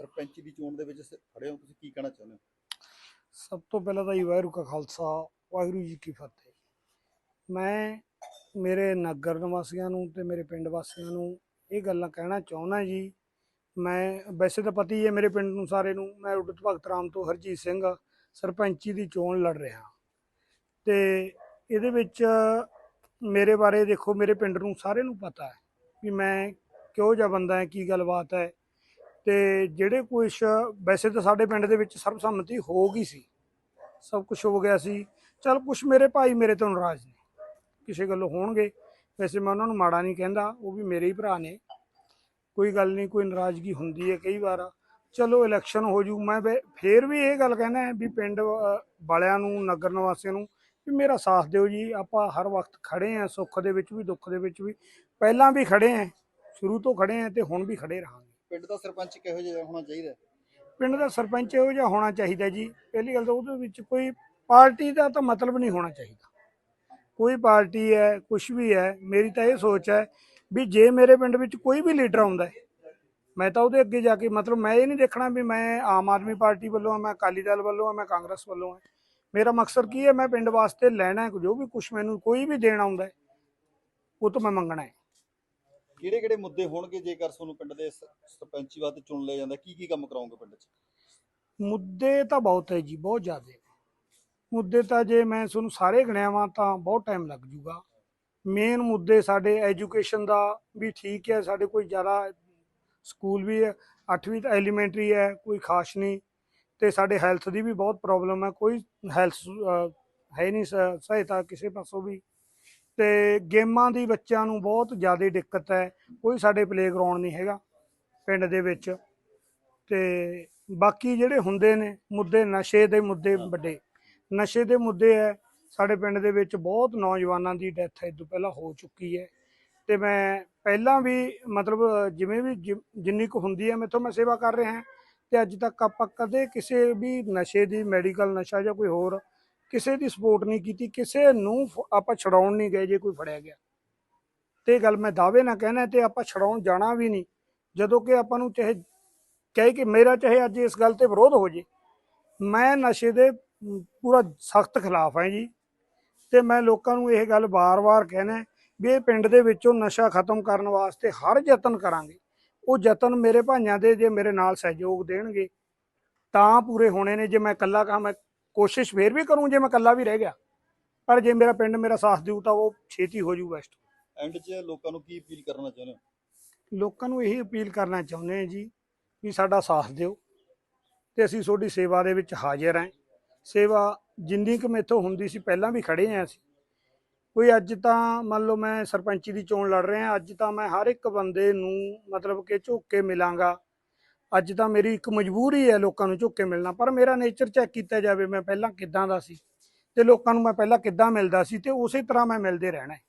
ਸਰਪੰਚੀ ਦੀ ਚੋਣ ਦੇ ਵਿੱਚ ਸ- ਖੜੇ ਹੋ, ਤੁਸੀਂ ਕੀ ਕਹਿਣਾ ਚਾਹੁੰਦੇ ਹੋ? ਸਭ ਤੋਂ ਪਹਿਲਾਂ ਤਾਂ ਜੀ ਵਾਹਿਗੁਰੂ ਕਾ ਖਾਲਸਾ, ਵਾਹਿਗੁਰੂ ਜੀ ਕੀ ਫਤਿਹ। ਮੈਂ ਮੇਰੇ ਨਗਰ ਨਿਵਾਸੀਆਂ ਨੂੰ ਤੇ ਮੇਰੇ ਪਿੰਡ ਵਾਸੀਆਂ ਨੂੰ ਇਹ ਗੱਲਾਂ ਕਹਿਣਾ ਚਾਹੁੰਦਾ ਜੀ। ਮੈਂ, ਵੈਸੇ ਤਾਂ ਪਤਾ ਹੀ ਹੈ ਮੇਰੇ ਪਿੰਡ ਨੂੰ ਸਾਰੇ ਨੂੰ, ਮੈਂ ਉਡਤ ਭਗਤ ਰਾਮ ਤੋਂ ਹਰਜੀਤ ਸਿੰਘ ਸਰਪੰਚੀ ਦੀ ਚੋਣ ਲੜ ਰਿਹਾ। ਤੇ ਇਹਦੇ ਵਿੱਚ ਮੇਰੇ ਬਾਰੇ ਦੇਖੋ, ਮੇਰੇ ਪਿੰਡ ਨੂੰ ਸਾਰੇ ਨੂੰ ਪਤਾ ਹੈ ਵੀ ਮੈਂ ਕਿਹੋ ਜਿਹਾ ਬੰਦਾ ਹੈ, ਕੀ ਗੱਲਬਾਤ ਹੈ। ਤੇ ਜਿਹੜੇ ਕੁਛ ਵੈਸੇ ਤਾਂ ਸਾਡੇ ਪਿੰਡ ਦੇ ਵਿੱਚ ਸਰਬਸੰਮਤੀ ਹੋ ਗਈ ਸੀ। ਸਭ ਕੁਝ ਹੋ ਗਿਆ ਸੀ। ਚਲ ਕੁਛ ਮੇਰੇ ਭਾਈ ਮੇਰੇ ਤੋਂ ਨਾਰਾਜ਼ ਨੇ। ਕਿਸੇ ਗੱਲੋਂ ਹੋਣਗੇ। ਵੈਸੇ ਮੈਂ ਉਹਨਾਂ ਨੂੰ ਮਾੜਾ ਨਹੀਂ ਕਹਿੰਦਾ। ਉਹ ਵੀ ਮੇਰੇ ਹੀ ਭਰਾ ਨੇ। ਕੋਈ ਗੱਲ ਨਹੀਂ, ਕੋਈ ਨਾਰਾਜ਼ਗੀ ਹੁੰਦੀ ਹੈ ਕਈ ਵਾਰ। ਚਲੋ ਇਲੈਕਸ਼ਨ ਹੋ ਜੂ। ਮੈਂ ਵੇ- ਫੇਰ ਵੀ ਇਹ ਗੱਲ ਕਹਿੰਦਾ ਵੀ ਪਿੰਡ ਵਾਲਿਆਂ ਨੂੰ, ਨਗਰ ਨਿਵਾਸੀਆਂ ਨੂੰ ਵੀ ਮੇਰਾ ਸਾਥ ਦਿਓ ਜੀ। ਆਪਾਂ ਹਰ ਵਕਤ ਖੜੇ ਆਂ ਸੁੱਖ ਦੇ ਵਿੱਚ ਵੀ, ਦੁੱਖ ਦੇ ਵਿੱਚ ਵੀ। ਪਹਿਲਾਂ ਵੀ ਖੜੇ ਆਂ ਸ਼ੁਰੂ ਤੋਂ ਖੜੇ ਆਂ ਤੇ ਹੁਣ ਵੀ ਖੜੇ ਰਹਾਂਗੇ। ਪਿੰਡ ਦਾ ਸਰਪੰਚ ਕਿਹੋ ਜਿਹਾ ਹੋਣਾ ਚਾਹੀਦਾ? ਪਿੰਡ ਦਾ ਸਰਪੰਚ ਇਹੋ ਜਿਹਾ ਹੋਣਾ ਚਾਹੀਦਾ ਜੀ। ਪਹਿਲੀ ਗੱਲ ਤਾਂ ਉਹਦੇ ਵਿੱਚ ਕੋਈ ਪਾਰਟੀ ਦਾ ਤਾਂ ਮਤਲਬ ਨਹੀਂ ਹੋਣਾ ਚਾਹੀਦਾ। ਕੋਈ ਪਾਰਟੀ ਹੈ ਕੁਝ ਵੀ ਹੈ, ਮੇਰੀ ਤਾਂ ਇਹ ਸੋਚ ਹੈ ਵੀ ਜੇ ਮੇਰੇ ਪਿੰਡ ਵਿੱਚ ਕੋਈ ਵੀ ਲੀਡਰ ਆਉਂਦਾ ਹੈ, ਮੈਂ ਤਾਂ ਉਹਦੇ ਅੱਗੇ ਜਾ ਕੇ ਮਤਲਬ ਮੈਂ ਇਹ ਨਹੀਂ ਦੇਖਣਾ ਵੀ ਮੈਂ ਆਮ ਆਦਮੀ ਪਾਰਟੀ ਵੱਲੋਂ ਆ ਮੈਂ ਅਕਾਲੀ ਦਲ ਵੱਲੋਂ ਆ ਮੈਂ ਕਾਂਗਰਸ ਵੱਲੋਂ ਆ ਮੇਰਾ ਮਕਸਦ ਕੀ ਹੈ, ਮੈਂ ਪਿੰਡ ਵਾਸਤੇ ਲੈਣਾ ਜੋ ਵੀ ਕੁਝ ਮੈਨੂੰ ਕੋਈ ਵੀ ਦੇਣ ਆਉਂਦਾ ਉਹ ਤੋਂ ਮੈਂ ਮੰਗਣਾ ਹੈ। ਕਿਹੜੇ ਕਿਹੜੇ ਮੁੱਦੇ ਹੋਣਗੇ ਜੇਕਰ ਤੁਹਾਨੂੰ ਪਿੰਡ ਦੇ ਸ- ਸਰਪੰਚੀ ਵਾਸਤੇ ਚੁਣ ਲਿਆ ਜਾਂਦਾ, ਕੀ ਕੀ ਕੰਮ ਕਰਾਉਂਗੇ ਪਿੰਡ 'ਚ? ਮੁੱਦੇ ਤਾਂ ਬਹੁਤ ਹੈ ਜੀ, ਬਹੁਤ ਜ਼ਿਆਦੇ। ਮੁੱਦੇ ਤਾਂ ਜੇ ਮੈਂ ਤੁਹਾਨੂੰ ਸਾਰੇ ਗਿਣਿਆਵਾਂ ਤਾਂ ਬਹੁਤ ਟਾਈਮ ਲੱਗ ਜੂਗਾ। ਮੇਨ ਮੁੱਦੇ ਸਾਡੇ ਐਜੂਕੇਸ਼ਨ ਦਾ ਵੀ ਠੀਕ ਹੈ, ਸਾਡੇ ਕੋਈ ਜ਼ਿਆਦਾ ਸਕੂਲ ਵੀ ਹੈ 8ਵੀਂ ਤਾਂ ਐਲੀਮੈਂਟਰੀ ਹੈ, ਕੋਈ ਖਾਸ ਨਹੀਂ। ਤੇ ਸਾਡੇ ਹੈਲਥ ਦੀ ਵੀ ਬਹੁਤ ਪ੍ਰੋਬਲਮ ਹੈ, ਕੋਈ ਹੈਲਥ ਹੈ ਨਹੀਂ ਸ- ਸਹਾਇਤਾ ਕਿਸੇ ਪਾਸੋਂ ਵੀ। ਤੇ ਗੇਮਾਂ ਦੀ ਬੱਚਿਆਂ ਨੂੰ ਬਹੁਤ ਜ਼ਿਆਦਾ ਦਿੱਕਤ ਹੈ। ਕੋਈ ਸਾਡੇ ਪਲੇਗਰਾਉਂਡ ਨਹੀਂ ਹੈਗਾ ਪਿੰਡ ਦੇ ਵਿੱਚ। ਤੇ ਬਾਕੀ ਜਿਹੜੇ ਹੁੰਦੇ ਨੇ ਮੁੱਦੇ, ਨਸ਼ੇ ਦੇ ਮੁੱਦੇ ਵੱਡੇ। ਨਸ਼ੇ ਦੇ ਮੁੱਦੇ ਹੈ। ਸਾਡੇ ਪਿੰਡ ਦੇ ਵਿੱਚ ਬਹੁਤ ਨੌਜਵਾਨਾਂ ਦੀ ਡੈਥ ਇਹ ਤੋਂ ਪਹਿਲਾਂ ਹੋ ਚੁੱਕੀ ਹੈ। ਤੇ ਮੈਂ ਪਹਿਲਾਂ ਵੀ ਮਤਲਬ ਜਿਵੇਂ ਵੀ ਜਿ- ਜਿੰਨੀ ਕੁ ਹੁੰਦੀ ਹੈ, ਮੈਥੋਂ ਮੈਂ ਸੇਵਾ ਕਰ ਰਿਹਾ ਤੇ ਅੱਜ ਤੱਕ ਆਪਾਂ ਕਦੇ ਕਿਸੇ ਵੀ ਨਸ਼ੇ ਦੀ ਮੈਡੀਕਲ ਨਸ਼ਾ ਜਾਂ ਕੋਈ ਹੋਰ ਕਿਸੇ ਦੀ ਸਪੋਰਟ ਨਹੀਂ ਕੀਤੀ, ਕਿਸੇ ਨੂੰ ਫ- ਆਪਾਂ ਛਡਾਉਣ ਨਹੀਂ ਗਏ ਜੇ ਕੋਈ ਫੜਿਆ ਗਿਆ। ਤੇ ਇਹ ਗੱਲ ਮੈਂ ਦਾਅਵੇ ਨਾਲ ਕਹਿਣਾ, ਤੇ ਆਪਾਂ ਛਡਾਉਣ ਜਾਣਾ ਵੀ ਨਹੀਂ। ਜਦੋਂ ਕਿ ਆਪਾਂ ਨੂੰ ਚਾਹੇ ਕਹੇ ਕਿ ਮੇਰਾ ਚਾਹੇ ਅੱਜ ਇਸ ਗੱਲ ਤੇ ਵਿਰੋਧ ਹੋ ਜੇ। ਮੈਂ ਨਸ਼ੇ ਦੇ ਪੂਰਾ ਸਖਤ ਖਿਲਾਫ ਹਾਂ ਜੀ। ਤੇ ਮੈਂ ਲੋਕਾਂ ਨੂੰ ਇਹ ਗੱਲ ਬਾਰ-ਬਾਰ ਕਹਿਣਾ ਵੀ ਇਹ ਪਿੰਡ ਦੇ ਵਿੱਚੋਂ ਨਸ਼ਾ ਖਤਮ ਕਰਨ ਵਾਸਤੇ ਹਰ ਯਤਨ ਕਰਾਂਗੇ। ਉਹ ਯਤਨ ਮੇਰੇ ਭਾਈਆਂ ਦੇ, ਜੇ ਮੇਰੇ ਨਾਲ ਸਹਿਯੋਗ ਦੇਣਗੇ, ਤਾਂ ਪੂਰੇ ਹੋਣੇ ਨੇ। ਜੇ ਮੈਂ ਇਕੱਲਾ ਕਹਾਂ ਮੈਂ ਕੋਸ਼ਿਸ਼ ਫੇਰ ਵੀ ਕਰੂੰ ਜੇ ਮੈਂ ਇਕੱਲਾ ਵੀ ਰਹਿ ਗਿਆ। ਪਰ ਜੇ ਮੇਰਾ ਪਿੰਡ ਮੇਰਾ ਸਾਥ ਦਿਊ ਤਾਂ ਉਹ ਛੇਤੀ ਹੋ ਜੂ ਬੈਸਟ ਐਂਡ 'ਚ ਲੋਕਾਂ ਨੂੰ ਕੀ ਅਪੀਲ ਕਰਨਾ ਚਾਹੁੰਦੇ ਹੋ? ਲੋਕਾਂ ਨੂੰ ਇਹੀ ਅਪੀਲ ਕਰਨਾ ਚਾਹੁੰਦੇ ਹਾਂ ਜੀ ਵੀ ਸਾਡਾ ਸਾਥ ਦਿਓ ਤੇ ਅਸੀਂ ਤੁਹਾਡੀ ਸੇਵਾ ਦੇ ਵਿੱਚ ਹਾਜ਼ਰ ਹਾਂ। ਸੇਵਾ ਜਿੰਨੀ ਕੁ ਮੇਥੋਂ ਹੁੰਦੀ ਸੀ ਪਹਿਲਾਂ ਵੀ ਖੜੇ ਹਾਂ ਅਸੀਂ। ਕੋਈ ਅੱਜ ਤਾਂ ਮੰਨ ਲਓ ਮੈਂ ਸਰਪੰਚੀ ਦੀ ਚੋਣ ਲੜ ਰਿਹਾ ਅੱਜ ਤਾਂ ਮੈਂ ਹਰ ਇੱਕ ਬੰਦੇ ਨੂੰ ਮਤਲਬ ਕਿ ਝੁੱਕ ਕੇ ਮਿਲਾਂਗਾ। ਅੱਜ ਤਾਂ ਮੇਰੀ ਇੱਕ ਮਜਬੂਰੀ ਹੈ ਲੋਕਾਂ ਨੂੰ ਝੁੱਕ ਕੇ ਮਿਲਣਾ, ਪਰ ਮੇਰਾ ਨੇਚਰ ਚੈੱਕ ਕੀਤਾ ਜਾਵੇ ਮੈਂ ਪਹਿਲਾਂ ਕਿੱਦਾਂ ਦਾ ਸੀ ਤੇ ਲੋਕਾਂ ਨੂੰ ਮੈਂ ਪਹਿਲਾਂ ਕਿੱਦਾਂ ਮਿਲਦਾ ਸੀ ਤੇ ਉਸੇ ਤਰ੍ਹਾਂ ਮੈਂ ਮਿਲਦੇ ਰਹਿਣਾ ਹੈ।